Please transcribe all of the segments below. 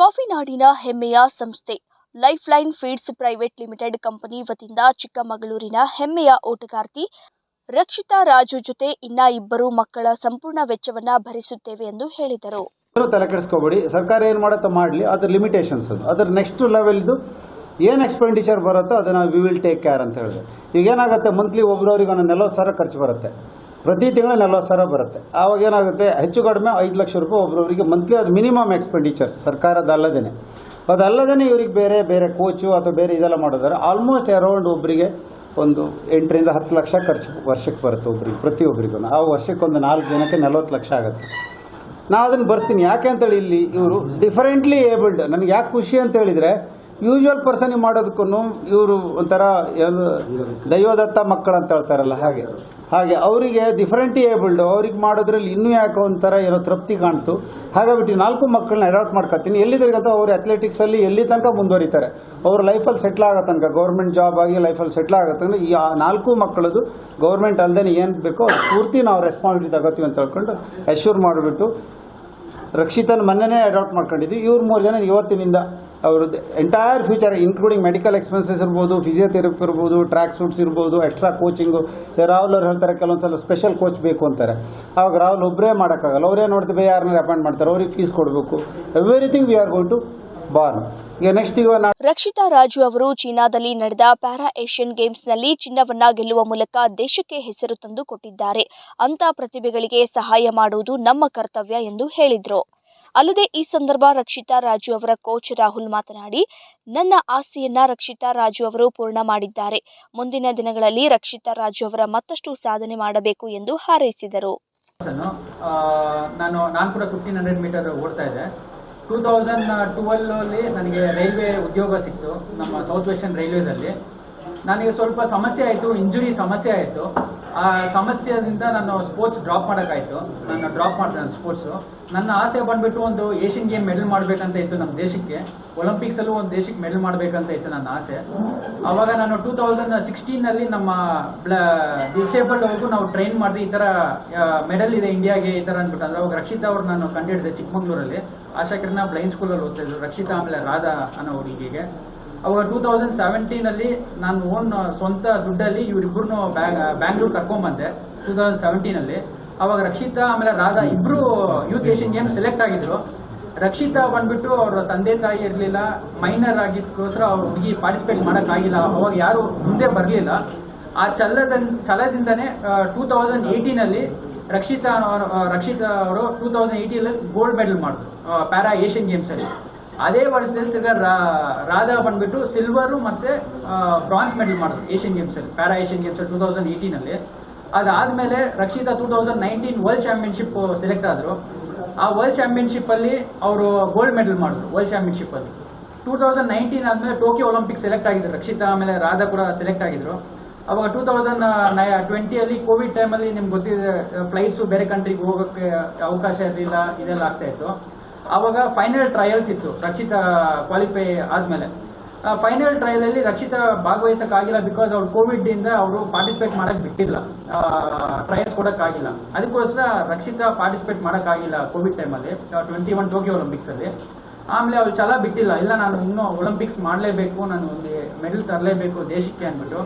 Coffee ನಾಡಿನ ಹೆಮ್ಮೆಯ ಸಂಸ್ಥೆ Life Line Feeds private limited company ವತಿಯಿಂದ ಚಿಕ್ಕಮಗಳೂರಿನ ಹೆಮ್ಮೆಯ ಓಟಗಾರ್ತಿ ರಕ್ಷಿತಾ ರಾಜು ಜೊತೆ ಇನ್ನ ಇಬ್ಬರು ಮಕ್ಕಳ ಸಂಪೂರ್ಣ ವೆಚ್ಚವನ್ನ ಭರಿಸುತ್ತೇವೆ ಎಂದು ಹೇಳಿದರು. ತಲೆ ಕೆಡಿಸ್ಕೋಬೇಡಿ. ಸರ್ಕಾರ ಏನು ಮಾಡುತ್ತೋ ಮಾಡಲಿ. ಅದ್ರ ಲಿಮಿಟೇಷನ್ಸ್ ಅದು. ಅದ್ರ ನೆಕ್ಸ್ಟ್ ಲೆವೆಲ್ದು ಏನು ಎಕ್ಸ್ಪೆಂಡಿಚರ್ ಬರುತ್ತೋ ಅದನ್ನು ವಿ ವಿಲ್ ಟೇಕ್ ಕೇರ್ ಅಂತ ಹೇಳಿದೆ ಈಗ ಏನಾಗುತ್ತೆ? ಮಂತ್ಲಿ ಒಬ್ಬರವ್ರಿಗೆ ಒಂದು ನಲ್ವತ್ತು ಸಾವಿರ ಖರ್ಚು ಬರುತ್ತೆ. ಪ್ರತಿ ತಿಂಗಳು ನಲ್ವತ್ತು ಸಾವಿರ ಬರುತ್ತೆ. ಆವಾಗ ಏನಾಗುತ್ತೆ? ಹೆಚ್ಚು ಕಡಿಮೆ ಐದು ಲಕ್ಷ ರೂಪಾಯಿ ಒಬ್ಬರೊಬ್ಬರಿಗೆ ಮಂತ್ಲಿ ಅದು ಮಿನಿಮಮ್ ಎಕ್ಸ್ಪೆಂಡಿಚರ್ಸ್ ಸರ್ಕಾರದ ಅಲ್ಲದೇ ಅದಲ್ಲದೇ ಇವ್ರಿಗೆ ಬೇರೆ ಬೇರೆ ಕೋಚು ಅಥವಾ ಬೇರೆ ಇದೆಲ್ಲ ಮಾಡಿದ್ರೆ ಆಲ್ಮೋಸ್ಟ್ ಅರೌಂಡ್ ಒಬ್ಬರಿಗೆ ಒಂದು ಎಂಟರಿಂದ ಹತ್ತು ಲಕ್ಷ ಖರ್ಚು ವರ್ಷಕ್ಕೆ ಬರುತ್ತೆ ಒಬ್ರಿಗೆ ಪ್ರತಿಯೊಬ್ಬರಿಗೂ ಆ ವರ್ಷಕ್ಕೆ ಒಂದು ನಾಲ್ಕು ಜನಕ್ಕೆ ನಲ್ವತ್ತು ಲಕ್ಷ ಆಗುತ್ತೆ. ನಾ ಅದನ್ನು ಬರ್ತೀನಿ ಯಾಕೆ ಅಂತೇಳಿ ಇಲ್ಲಿ ಇವರು ಡಿಫರೆಂಟ್ಲಿ ಏಬಲ್ಡ್ ನನಗೆ ಯಾಕೆ ಖುಷಿ ಅಂತ ಹೇಳಿದರೆ ಯೂಶ್ವಲ್ ಪರ್ಸನ್ ಮಾಡೋದಕ್ಕೂ ಇವರು ಒಂಥರ ದೈವದತ್ತ ಮಕ್ಕಳು ಅಂತ ಹೇಳ್ತಾರಲ್ಲ, ಹಾಗೆ. ಹಾಗೆ ಅವರಿಗೆ ಡಿಫರೆಂಟ್ಲಿ ಏಬಲ್ಡ್ ಅವ್ರಿಗೆ ಮಾಡೋದ್ರಲ್ಲಿ ಇನ್ನೂ ಯಾಕೋ ಒಂಥರ ಏನೋ ತೃಪ್ತಿ ಕಾಣ್ತು. ಹಾಗಾಗ್ಬಿಟ್ಟು ನಾಲ್ಕು ಮಕ್ಕಳನ್ನ ಅಡಾಪ್ಟ್ ಮಾಡ್ಕೊತೀನಿ. ಎಲ್ಲಿದ್ರಿಗಂತ ಅವರು ಅಥ್ಲೆಟಿಕ್ಸಲ್ಲಿ ಎಲ್ಲಿ ತನಕ ಮುಂದುವರಿತಾರೆ. ಅವ್ರ ಲೈಫಲ್ಲಿ ಸೆಟ್ಲ್ ಆಗೋ ತನಕ ಗೌರ್ಮೆಂಟ್ ಜಾಬ್ ಆಗಿ ಲೈಫಲ್ಲಿ ಸೆಟ್ಲ್ ಆಗೋ ತನಕ ಈ ನಾಲ್ಕು ಮಕ್ಕಳದು ಗೌರ್ಮೆಂಟ್ ಅಲ್ಲದೆ ಏನು ಬೇಕೋ ಪೂರ್ತಿ ನಾವು ರೆಸ್ಪಾನ್ಸಿಬಿಲಿಟಿ ತಗೋತೀವಿ ಅಂತ ಹೇಳ್ಕೊಂಡು ಅಶ್ಯೂರ್ ಮಾಡಿಬಿಟ್ಟು ರಕ್ಷಿತನ ಮೊನ್ನೆನೇ ಅಡಾಪ್ಟ್ ಮಾಡ್ಕೊಂಡಿದ್ವಿ. ಇವ್ರು ಮೂರು ಜನ ಇವತ್ತಿನಿಂದ ಅವ್ರದ್ದು entire future including medical expenses ಇರ್ಬೋದು ಫಿಸಿಯೋಥೆರಪಿ ಇರ್ಬೋದು ಟ್ರ್ಯಾಕ್ ಸೂಟ್ಸ್ ಇರ್ಬೋದು ಎಕ್ಸ್ಟ್ರಾ ಕೋಚಿಂಗು ರಾಹುಲ್ ಅವ್ರು ಹೇಳ್ತಾರೆ ಕೆಲವೊಂದ್ಸಲ ಸ್ಪೆಷಲ್ ಕೋಚ್ ಬೇಕು ಅಂತಾರೆ. ಆವಾಗ ರಾಹುಲ್ ಒಬ್ಬರೇ ಮಾಡೋಕ್ಕಾಗಲ್ಲ. ಅವರೇ ನೋಡ್ತೀವಿ ಯಾರನ್ನ ಅಪಾಯಿಂಟ್ ಮಾಡ್ತಾರೆ. ಅವ್ರಿಗೆ ಫೀಸ್ ಕೊಡಬೇಕು. Everything we are going to borne ಈಗ ನೆಕ್ಸ್ಟ್ ಈಗ ರಕ್ಷಿತಾ ರಾಜು ಅವರು ಚೀನಾದಲ್ಲಿ ನಡೆದ ಪ್ಯಾರಾ ಏಷ್ಯನ್ ಗೇಮ್ಸ್ನಲ್ಲಿ ಚಿನ್ನವನ್ನ ಗೆಲ್ಲುವ ಮೂಲಕ ದೇಶಕ್ಕೆ ಹೆಸರು ತಂದು ಕೊಟ್ಟಿದ್ದಾರೆ. ಅಂತ ಪ್ರತಿಭೆಗಳಿಗೆ ಸಹಾಯ ಮಾಡುವುದು ನಮ್ಮ ಕರ್ತವ್ಯ ಎಂದು ಹೇಳಿದರು. ಅಲ್ಲದೆ ಈ ಸಂದರ್ಭ ರಕ್ಷಿತಾ ರಾಜು ಅವರ ಕೋಚ್ ರಾಹುಲ್ ಮಾತನಾಡಿ ನನ್ನ ಆಸೆಯನ್ನ ರಕ್ಷಿತಾ ರಾಜು ಅವರು ಪೂರ್ಣ ಮಾಡಿದ್ದಾರೆ. ಮುಂದಿನ ದಿನಗಳಲ್ಲಿ ರಕ್ಷಿತಾ ರಾಜು ಅವರ ಮತ್ತಷ್ಟು ಸಾಧನೆ ಮಾಡಬೇಕು ಎಂದು ಹಾರೈಸಿದರು. ನಾನು ನಾನು ಕೂಡ ಫಿಫ್ಟೀನ್ ಹಂಡ್ರೆಡ್ ಮೀಟರ್ ಓಡ್ತಾ ಇದ್ದೆ. ಟೂ ತೌಸಂಡ್ ಟುವೆಲ್ಲಲ್ಲಿ ನನಗೆ ರೈಲ್ವೆ ಉದ್ಯೋಗ ಸಿಕ್ತು ನಮ್ಮ ಸೌತ್ ವೆಸ್ಟರ್ನ್ ರೈಲ್ವೇದಲ್ಲಿ ನನಗೆ ಸ್ವಲ್ಪ ಸಮಸ್ಯೆ ಆಯಿತು ಇಂಜುರಿ ಸಮಸ್ಯೆ ಆಯಿತು. ಆ ಸಮಸ್ಯೆಯಿಂದ ನಾನು ಸ್ಪೋರ್ಟ್ಸ್ ಡ್ರಾಪ್ ಮಾಡೋಕ್ಕಾಯಿತು. ನಾನು ಡ್ರಾಪ್ ಮಾಡಿದೆ ನಾನು ಸ್ಪೋರ್ಟ್ಸು ನನ್ನ ಆಸೆ ಬಂದ್ಬಿಟ್ಟು ಒಂದು ಏಷ್ಯನ್ ಗೇಮ್ ಮೆಡಲ್ ಮಾಡಬೇಕಂತ ಇತ್ತು ನಮ್ಮ ದೇಶಕ್ಕೆ. ಒಲಿಂಪಿಕ್ಸಲ್ಲೂ ಒಂದು ದೇಶಕ್ಕೆ ಮೆಡಲ್ ಮಾಡಬೇಕಂತ ಇತ್ತು ನನ್ನ ಆಸೆ. ಆವಾಗ ನಾನು ಟೂ ತೌಸಂಡ್ ಸಿಕ್ಸ್ಟೀನಲ್ಲಿ ನಮ್ಮ ಡಿಸೇಬಲ್ಡ್ ಅವ್ರಿಗೂ ನಾವು ಟ್ರೈನ್ ಮಾಡಿದೆ. ಈ ಥರ ಮೆಡಲ್ ಇದೆ ಇಂಡಿಯಾಗೆ ಈ ಥರ ಅಂದ್ಬಿಟ್ಟು. ಅಂದ್ರೆ ಅವಾಗ ರಕ್ಷಿತಾ ಅವ್ರು ನಾನು ಕಂಡಿಡಿದೆ ಚಿಕ್ಕಮಂಗ್ಳೂರಲ್ಲಿ. ಆಶಾ ಬ್ಲೈಂಡ್ ಸ್ಕೂಲಲ್ಲಿ ಓದ್ತಾ ಇದ್ರು. ರಕ್ಷಿತಾ ಆಮೇಲೆ ರಾಧಾ ಅನ್ನೋ ಹುಡುಗಿಗೆ. ಅವಾಗ ಟೂ ತೌಸಂಡ್ ಸೆವೆಂಟೀನಲ್ಲಿ ನಾನು ಓನ್ ಸ್ವಂತ ದುಡ್ಡಲ್ಲಿ ಇವ್ರಿಬ್ರು ಬ್ಯಾಂಗ್ಳೂರ್ ಕರ್ಕೊಂಡ್ಬಂದೆ. ಟೂ ತೌಸಂಡ್ ಸೆವೆಂಟೀನಲ್ಲಿ ಅವಾಗ ರಕ್ಷಿತಾ, ಆಮೇಲೆ ರಾಧಾ ಇಬ್ರು ಯೂತ್ ಏಷ್ಯನ್ ಗೇಮ್ ಸೆಲೆಕ್ಟ್ ಆಗಿದ್ರು. ರಕ್ಷಿತಾ ಬಂದ್ಬಿಟ್ಟು ಅವ್ರ ತಂದೆ ತಾಯಿ ಇರಲಿಲ್ಲ ಮೈನರ್ ಆಗಿದ್ದಕ್ಕೋಸ್ಕರ ಅವ್ರ ಹುಡುಗಿ ಪಾರ್ಟಿಸಿಪೇಟ್ ಮಾಡೋಕ್ಕಾಗಿಲ್ಲ. ಅವಾಗ ಯಾರು ಮುಂದೆ ಬರಲಿಲ್ಲ. ಆ ಛಲದ ಛಲದಿಂದನೇ ಟೂ ತೌಸಂಡ್ ಏಯ್ಟೀನಲ್ಲಿ ರಕ್ಷಿತಾ ರಕ್ಷಿತಾ ಅವರು ಟೂ ತೌಸಂಡ್ ಏಯ್ಟೀನಲ್ಲಿ ಗೋಲ್ಡ್ ಮೆಡಲ್ ಮಾಡಿದ್ರು. ಪ್ಯಾರಾ ಏಷ್ಯನ್ ಗೇಮ್ಸಲ್ಲಿ ಅದೇ ವರ್ಷದಲ್ಲಿ ರಾಧಾ ಬಂದ್ಬಿಟ್ಟು ಸಿಲ್ವರು ಮತ್ತೆ ಬ್ರಾನ್ಸ್ ಮೆಡಲ್ ಮಾಡಿದ್ರು ಏಷ್ಯನ್ ಗೇಮ್ಸ್ ಅಲ್ಲಿ para Asian games two thousand ಏಯ್ಟೀನಲ್ಲಿ ಅದಾದ್ಮೇಲೆ Rakshita two thousand nineteen world championship select ಆದ್ರು. ಆ ವರ್ಲ್ಡ್ ಚಾಂಪಿಯನ್ಶಿಪ್ ಅಲ್ಲಿ ಅವರು ಗೋಲ್ಡ್ ಮೆಡಲ್ ಮಾಡಿದ್ರು ವರ್ಲ್ಡ್ ಚಾಂಪಿಯನ್ಶಿಪ್ ಅಲ್ಲಿ. ಟೂ ತೌಸಂಡ್ ನೈನ್ಟೀನ್ ಆದ್ಮೇಲೆ ಟೋಕಿಯೋ ಒಲಿಂಪಿಕ್ ಸೆಲೆಕ್ಟ್ ಆಗಿದ್ರು, ರಕ್ಷಿತಾ ಆಮೇಲೆ ರಾಧಾ ಕೂಡ ಸೆಲೆಕ್ಟ್ ಆಗಿದ್ರು. ಅವಾಗ ಟೂ ತೌಸಂಡ್ ಟ್ವೆಂಟಿಯಲ್ಲಿ ಕೋವಿಡ್ ಟೈಮಲ್ಲಿ ನಿಮ್ಗೆ ಗೊತ್ತಿದೆ ಫ್ಲೈಟ್ಸು ಬೇರೆ ಕಂಟ್ರಿಗೆ ಹೋಗೋಕೆ ಅವಕಾಶ ಇರಲಿಲ್ಲ, ಇದೆಲ್ಲ ಆಗ್ತಾ ಇತ್ತು. ಆವಾಗ ಫೈನಲ್ ಟ್ರಯಲ್ಸ್ ಇತ್ತು, ರಕ್ಷಿತ ಕ್ವಾಲಿಫೈ ಆದ್ಮೇಲೆ. ಫೈನಲ್ ಟ್ರಯಲ್ ಅಲ್ಲಿ ರಕ್ಷಿತಾ ಭಾಗವಹಿಸಕ್ಕಾಗಿಲ್ಲ ಬಿಕಾಸ್ ಅವ್ರು ಕೋವಿಡ್ ಇಂದ ಅವರು ಪಾರ್ಟಿಸಿಪೇಟ್ ಮಾಡಕ್ ಬಿಟ್ಟಿಲ್ಲ. ಟ್ರಯಲ್ಸ್ ಕೊಡೋಕ್ಕಾಗಿಲ್ಲ. ಅದಕ್ಕೋಸ್ಕರ ರಕ್ಷಿತಾ ಪಾರ್ಟಿಸಿಪೇಟ್ ಮಾಡಕ್ಕಾಗಿಲ್ಲ ಕೋವಿಡ್ ಟೈಮಲ್ಲಿ ಟ್ವೆಂಟಿ ಒನ್ ಟೋಕಿಯೋ ಒಲಿಂಪಿಕ್ಸ್ ಅಲ್ಲಿ. ಆಮೇಲೆ ಅವ್ರು ಛಲ ಬಿಟ್ಟಿಲ್ಲ. ಇಲ್ಲ, ನಾನು ಇನ್ನೂ ಒಲಿಂಪಿಕ್ಸ್ ಮಾಡಲೇಬೇಕು, ನಾನು ಒಂದು ಮೆಡಲ್ ತರಲೇಬೇಕು ದೇಶಕ್ಕೆ ಅಂದ್ಬಿಟ್ಟು.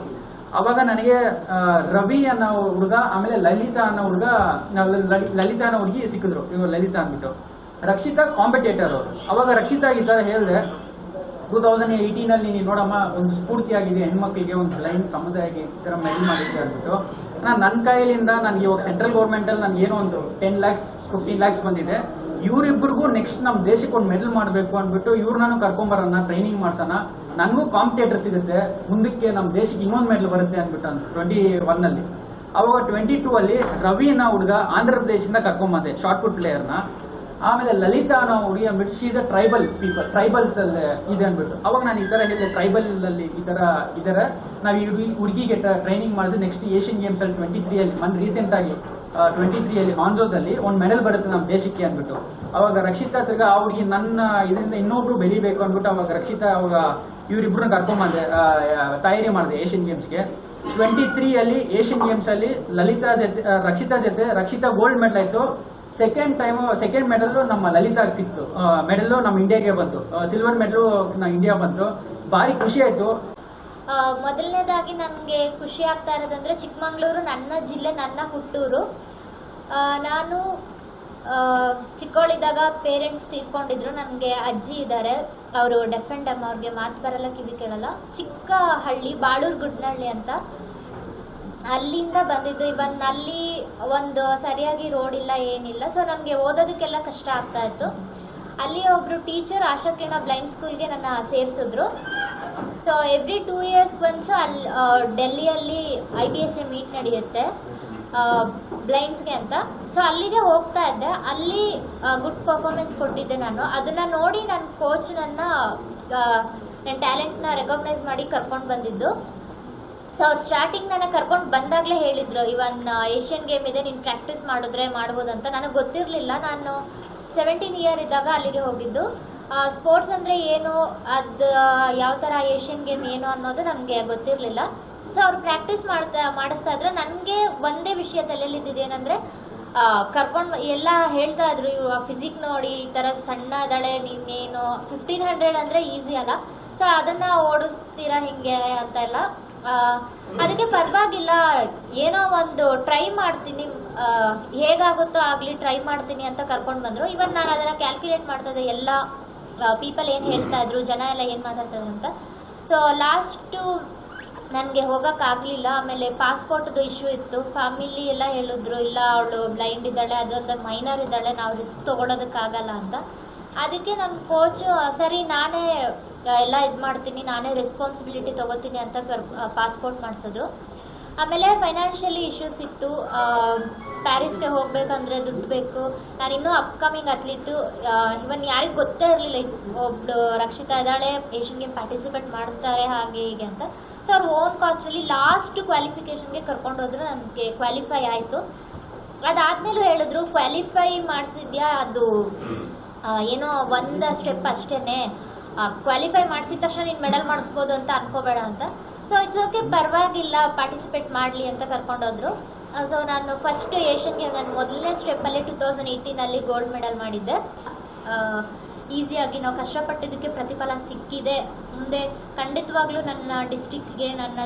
ಅವಾಗ ನನಗೆ ರವಿ ಅನ್ನೋ ಹುಡುಗ, ಆಮೇಲೆ ಲಲಿತಾ ಅನ್ನೋ ಹುಡುಗ, ಲಲಿತಾ ಅನ್ನೋ ಹುಡುಗಿ ಸಿಕ್ಕಿದ್ರು. ಇವರು ಲಲಿತಾ ಅಂದ್ಬಿಟ್ಟು. ರಕ್ಷಿತಾ ಕಾಂಪಿಟೇಟರ್ ಅವರು. ಅವಾಗ ರಕ್ಷಿತಾ ಈ ಥರ ಹೇಳಿದೆ ಟೂ ತೌಸಂಡ್ ಏಯ್ಟೀನಲ್ಲಿ ನೀನು ನೋಡಮ್ಮ, ಒಂದು ಸ್ಫೂರ್ತಿಯಾಗಿದೆ, ಹೆಣ್ಮಕ್ಳಿಗೆ ಒಂದು ಲೈನ್ ಸಮುದಾಯಕ್ಕೆ ಈ ಥರ ಮಾಡಿದ್ದೆ ಅಂದ್ಬಿಟ್ಟು ನಾನು ನನ್ನ ಕೈಲಿಂದ ನನಗೆ ಇವಾಗ ಸೆಂಟ್ರಲ್ ಗೌರ್ಮೆಂಟಲ್ಲಿ ನನಗೆ ಏನೋ ಒಂದು ಟೆನ್ ಲ್ಯಾಕ್ಸ್ ಫಿಫ್ಟೀನ್ ಲ್ಯಾಕ್ಸ್ ಬಂದಿದೆ. ಇವರಿಬ್ಬರಿಗೂ ನೆಕ್ಸ್ಟ್ ನಮ್ಮ ದೇಶಕ್ಕೆ ಒಂದು ಮೆಡಲ್ ಮಾಡಬೇಕು ಅಂದ್ಬಿಟ್ಟು ಇವ್ರನ್ನೂ ಕರ್ಕೊಂಬರೋಣ ಟ್ರೈನಿಂಗ್ ಮಾಡ್ಸೋಣ, ನನಗೂ ಕಾಂಪಿಟೇಟರ್ ಸಿಗುತ್ತೆ, ಮುಂದಕ್ಕೆ ನಮ್ಮ ದೇಶಕ್ಕೆ ಇನ್ನೊಂದು ಮೆಡಲ್ ಬರುತ್ತೆ ಅಂದ್ಬಿಟ್ಟು ಅಂತ ಟ್ವೆಂಟಿ ಒನ್ನಲ್ಲಿ ಅವಾಗ ಟ್ವೆಂಟಿ ಟೂ ಅಲ್ಲಿ ರವಿನ ಹುಡುಗ ಆಂಧ್ರ ಪ್ರದೇಶದಿಂದ ಕರ್ಕೊಂಬಂದೆ ಶಾರ್ಟ್ ಪುಟ್ ಪ್ಲೇಯರ್ನ ಆಮೇಲೆ ಲಲಿತಾ ಅನ್ನೋ ಹುಡುಗಿಯ ಅ ಟ್ರೈಬಲ್ ಪೀಪಲ್ ಟ್ರೈಬಲ್ಸ್ ಅಲ್ಲಿ ಇದೆ ಅಂದ್ಬಿಟ್ಟು. ಅವಾಗ ನಾನು ಈ ತರ ಹೇಳಿದೆ ಟ್ರೈಬಲ್ ಅಲ್ಲಿ ಈ ತರ ಇದರ. ನಾವು ಈ ಹುಡುಗಿ ಹುಡುಗಿಗೆ ಟ್ರೈನಿಂಗ್ ಮಾಡಿದ್ರೆ ನೆಕ್ಸ್ಟ್ ಏಷ್ಯನ್ ಗೇಮ್ಸ್ ಅಲ್ಲಿ ಟ್ವೆಂಟಿ ತ್ರೀ ಅಲ್ಲಿ ಮನ್ ರೀಸೆಂಟ್ ಆಗಿ ಟ್ವೆಂಟಿ ತ್ರೀ ಅಲ್ಲಿ ಹಾನ್ಜೋದಲ್ಲಿ ಒಂದು ಮೆಡಲ್ ಬರುತ್ತೆ ನಮ್ಮ ದೇಶಕ್ಕೆ ಅಂದ್ಬಿಟ್ಟು. ಅವಾಗ ರಕ್ಷಿತಾ ತಿರ್ಗ ಆ ಹುಡುಗಿ ನನ್ನ ಇದರಿಂದ ಇನ್ನೊಬ್ರು ಬೆರಿಬೇಕು ಅಂದ್ಬಿಟ್ಟು ಅವಾಗ ರಕ್ಷಿತಾ ಅವಾಗ ಇವರಿಬ್ರನ್ನ ಕರ್ಕೊಂಬಂದೆ ತಯಾರಿ ಮಾಡಿದೆ ಏಷ್ಯನ್ ಗೇಮ್ಸ್ಗೆ ಟ್ವೆಂಟಿ ತ್ರೀ ಅಲ್ಲಿ ಏಷ್ಯನ್ ಗೇಮ್ಸ್ ಅಲ್ಲಿ ಲಲಿತಾ ಜೊತೆ ರಕ್ಷಿತಾ ಜೊತೆ ರಕ್ಷಿತಾ ಗೋಲ್ಡ್ ಮೆಡಲ್ ಆಯ್ತು. ಸೆಕೆಂಡ್ ಟೈಮ್ ಸೆಕೆಂಡ್ ಮೆಡಲು ನಮ್ಮ ಲಲಿತಾಗ್ ಸಿಕ್ತು. ಮೆಡಲು ನಮ್ಮ ಇಂಡಿಯಾಗೆ ಬಂತು. ಸಿಲ್ವರ್ ಮೆಡಲು ನಮ್ಮ ಇಂಡಿಯಾ ಬಂತು. ಭಾರಿ ಖುಷಿ ಆಯಿತು. ಮೊದಲನೇದಾಗಿ ನನಗೆ ಖುಷಿ ಆಗ್ತಾ ಇರೋದಂದ್ರೆ ಚಿಕ್ಕಮಂಗ್ಳೂರು, ನನ್ನ ಜಿಲ್ಲೆ, ನನ್ನ ಹುಟ್ಟೂರು. ನಾನು ಚಿಕ್ಕವಳಿದ್ದಾಗ ಪೇರೆಂಟ್ಸ್ ತೀರ್ಕೊಂಡಿದ್ರು ನನಗೆ ಅಜ್ಜಿ ಇದ್ದಾರೆ ಅವರು ಡೆಫೆಂಡ್ ಅಮ್ಮ ಅವ್ರಿಗೆ ಮಾತು ಬರಲ್ಲ, ಕಿವಿ ಕೇಳಲ್ಲ. ಚಿಕ್ಕ ಹಳ್ಳಿ ಬಾಳೂರು ಗುಡ್ನಹಳ್ಳಿ ಅಂತ. ಅಲ್ಲಿಂದ ಬಂದಿದ್ದು ಇವನ್ ಅಲ್ಲಿ ಒಂದು ಸರಿಯಾಗಿ ರೋಡ್ ಇಲ್ಲ, ಏನಿಲ್ಲ. ಸೊ ನಮಗೆ ಓದೋದಕ್ಕೆಲ್ಲ ಕಷ್ಟ ಆಗ್ತಾ ಇತ್ತು. ಅಲ್ಲಿ ಒಬ್ರು ಟೀಚರ್ ಆಶಾಕಿರಣ ಬ್ಲೈಂಡ್ ಸ್ಕೂಲ್ಗೆ ನನ್ನ ಸೇರಿಸಿದ್ರು. ಸೊ ಎವ್ರಿ ಟೂ ಇಯರ್ಸ್ ಬಂದು ಅಲ್ಲಿ ಡೆಲ್ಲಿಯಲ್ಲಿ I B S A meet ನಡೆಯುತ್ತೆ ಬ್ಲೈಂಡ್ಸ್ಗೆ ಅಂತ. ಸೊ ಅಲ್ಲಿಗೆ ಹೋಗ್ತಾ ಇದ್ದೆ. ಅಲ್ಲಿ ಗುಡ್ ಪರ್ಫಾರ್ಮೆನ್ಸ್ ಕೊಟ್ಟಿದ್ದೆ ನಾನು. ಅದನ್ನ ನೋಡಿ ನನ್ನ ಕೋಚ್ ನನ್ನ ನನ್ನ ಟ್ಯಾಲೆಂಟ್ನ ರೆಕಗ್ನೈಸ್ ಮಾಡಿ ಕರ್ಕೊಂಡು ಬಂದಿದ್ದು. ಸೊ ಅವ್ರು ಸ್ಟಾರ್ಟಿಂಗ್ ನನ್ನ ಕರ್ಕೊಂಡು ಬಂದಾಗಲೇ ಹೇಳಿದ್ರು ಇವನ್ ಏಷ್ಯನ್ ಗೇಮ್ ಇದೆ, ನೀನು ಪ್ರಾಕ್ಟೀಸ್ ಮಾಡಿದ್ರೆ ಮಾಡ್ಬೋದು ಅಂತ. ನನಗೆ ಗೊತ್ತಿರಲಿಲ್ಲ. ನಾನು ಸೆವೆಂಟೀನ್ ಇಯರ್ ಇದ್ದಾಗ ಅಲ್ಲಿಗೆ ಹೋಗಿದ್ದು. ಸ್ಪೋರ್ಟ್ಸ್ ಅಂದರೆ ಏನು, ಅದು ಯಾವ ಥರ ಏಷ್ಯನ್ ಗೇಮ್ ಏನು ಅನ್ನೋದು ನನಗೆ ಗೊತ್ತಿರಲಿಲ್ಲ. ಸೊ ಅವ್ರು ಪ್ರಾಕ್ಟೀಸ್ ಮಾಡ್ತಾ, ಮಾಡಿಸ್ತಾ ಇದ್ರೆ. ನನಗೆ ಒಂದೇ ವಿಷಯ ತಲೆಯಲ್ಲಿದ್ದಿದ್ದು ಏನಂದರೆ ಕರ್ಕೊಂಡು ಎಲ್ಲ ಹೇಳ್ತಾ ಇದ್ರು, ಇವರು ಫಿಸಿಕ್ ನೋಡಿ, ಈ ಥರ ಸಣ್ಣ ಇದ್ದಾಳೆ ನೀನೇನು? ಫಿಫ್ಟೀನ್ ಹಂಡ್ರೆಡ್ ಅಂದರೆ ಈಸಿ ಅಲ್ಲ. ಸೊ ಅದನ್ನು ಓಡಿಸ್ತೀರಾ ಹಿಂಗೆ ಅಂತ ಎಲ್ಲ ಅದಕ್ಕೆ ಪರವಾಗಿಲ್ಲ. ಏನೋ ಒಂದು ಟ್ರೈ ಮಾಡ್ತೀನಿ. ಹೇಗಾಗುತ್ತೋ ಆಗಲಿ ಟ್ರೈ ಮಾಡ್ತೀನಿ ಅಂತ ಕರ್ಕೊಂಡು ಬಂದರು. ಇವನ್ ನಾನು ಅದನ್ನು ಕ್ಯಾಲ್ಕುಲೇಟ್ ಮಾಡ್ತಾ ಇದ್ದೆ ಎಲ್ಲ ಪೀಪಲ್ ಏನು ಹೇಳ್ತಾ ಇದ್ರು, ಜನ ಎಲ್ಲ ಏನು ಮಾತಾಡ್ತಾರೆ ಅಂತ. ಸೊ ಲಾಸ್ಟು ನನಗೆ ಹೋಗೋಕ್ಕಾಗಲಿಲ್ಲ ಆಮೇಲೆ ಪಾಸ್ಪೋರ್ಟ್ದು ಇಶ್ಯೂ ಇತ್ತು. ಫ್ಯಾಮಿಲಿ ಎಲ್ಲ ಹೇಳಿದ್ರು, ಇಲ್ಲ, ಅವಳು ಬ್ಲೈಂಡ್ ಇದ್ದಾಳೆ, ಅದೊಂದು ಮೈನರ್ ಇದ್ದಾಳೆ, ನಾವು ರಿಸ್ಕ್ ತೊಗೊಳೋದಕ್ಕಾಗಲ್ಲ ಅಂತ. ಅದಕ್ಕೆ ನಮ್ಮ ಕೋಚ್ ಸರಿ, ನಾನೇ ಎಲ್ಲ ಇದು ಮಾಡ್ತೀನಿ ನಾನೇ ರೆಸ್ಪಾನ್ಸಿಬಿಲಿಟಿ ತಗೋತೀನಿ ಅಂತ ಕರ್ ಪಾಸ್ಪೋರ್ಟ್ ಮಾಡಿಸಿದ್ರು ಆಮೇಲೆ ಫೈನಾನ್ಷಿಯಲಿ ಇಶ್ಯೂಸ್ ಇತ್ತು. ಪ್ಯಾರಿಸ್ಗೆ ಹೋಗ್ಬೇಕಂದ್ರೆ ದುಡ್ಡು ಬೇಕು. ನಾನು ಇನ್ನೂ ಅಪ್ಕಮಿಂಗ್ ಅತ್ಲೀಟು ಇವನ್ ಯಾರಿಗೂ ಗೊತ್ತೇ ಇರಲಿಲ್ಲ ಒಬ್ಳು ರಕ್ಷಿತಾ ಇದ್ದಾಳೆ ಏಷ್ಯನ್ ಗೇಮ್ ಪಾರ್ಟಿಸಿಪೇಟ್ ಮಾಡ್ತಾರೆ ಹಾಗೆ ಹೀಗೆ ಅಂತ. ಸೊ ಅವ್ರ ಓನ್ ಕಾಸ್ಟಲ್ಲಿ ಲಾಸ್ಟ್ ಕ್ವಾಲಿಫಿಕೇಷನ್ಗೆ ಕರ್ಕೊಂಡೋದ್ರು ನನಗೆ ಕ್ವಾಲಿಫೈ ಆಯಿತು. ಅದಾದ್ಮೇಲೂ ಹೇಳಿದ್ರು ಕ್ವಾಲಿಫೈ ಮಾಡಿಸಿದ್ಯಾ? ಅದು ಏನೋ ಒಂದು ಸ್ಟೆಪ್ ಅಷ್ಟೇನೆ. ಕ್ವಾಲಿಫೈ ಮಾಡಿಸಿದ ತಕ್ಷಣ ನೀನು ಮೆಡಲ್ ಮಾಡಿಸ್ಬೋದು ಅಂತ ಅನ್ಕೋಬೇಡ ಅಂತ. ಸೊ ಇಟ್ಸ್ ಓಕೆ ಪರವಾಗಿಲ್ಲ ಪಾರ್ಟಿಸಿಪೇಟ್ ಮಾಡಲಿ ಅಂತ ಕರ್ಕೊಂಡೋದ್ರು. ಸೊ ನಾನು ಫಸ್ಟ್ ಏಷ್ಯನ್ ಗೇಮ್ ನಾನು ಮೊದಲನೇ ಸ್ಟೆಪ್ಪಲ್ಲಿ ಟೂ ತೌಸಂಡ್ ಏಯ್ಟೀನಲ್ಲಿ ಗೋಲ್ಡ್ ಮೆಡಲ್ ಮಾಡಿದ್ದೆ. ಈಸಿಯಾಗಿ ನಾವು ಕಷ್ಟಪಟ್ಟಿದ್ದಕ್ಕೆ ಪ್ರತಿಫಲ ಸಿಕ್ಕಿದೆ. ಮುಂದೆ ಖಂಡಿತವಾಗ್ಲೂ ನನ್ನ ಡಿಸ್ಟಿಕ್ಗೆ ನನ್ನ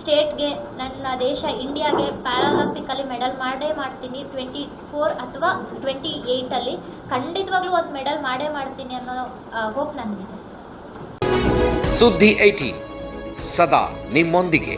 ಸ್ಟೇಟ್ಗೆ ನನ್ನ ದೇಶ ಇಂಡಿಯಾಗೆ ಪ್ಯಾರಾಲಂಪಿಕಲ್ಲಿ ಮೆಡಲ್ ಮಾಡೇ ಮಾಡ್ತೀನಿ. ಟ್ವೆಂಟಿ ಫೋರ್ ಅಥವಾ ಟ್ವೆಂಟಿ ಏಯ್ಟಲ್ಲಿ ಖಂಡಿತವಾಗ್ಲೂ ಒಂದು ಮೆಡಲ್ ಮಾಡೇ ಮಾಡ್ತೀನಿ ಅನ್ನೋ ಹೋಪ್ ನನಗಿದೆ. ಸುದ್ದಿ ಐಟಿ ಸದಾ ನಿಮ್ಮೊಂದಿಗೆ.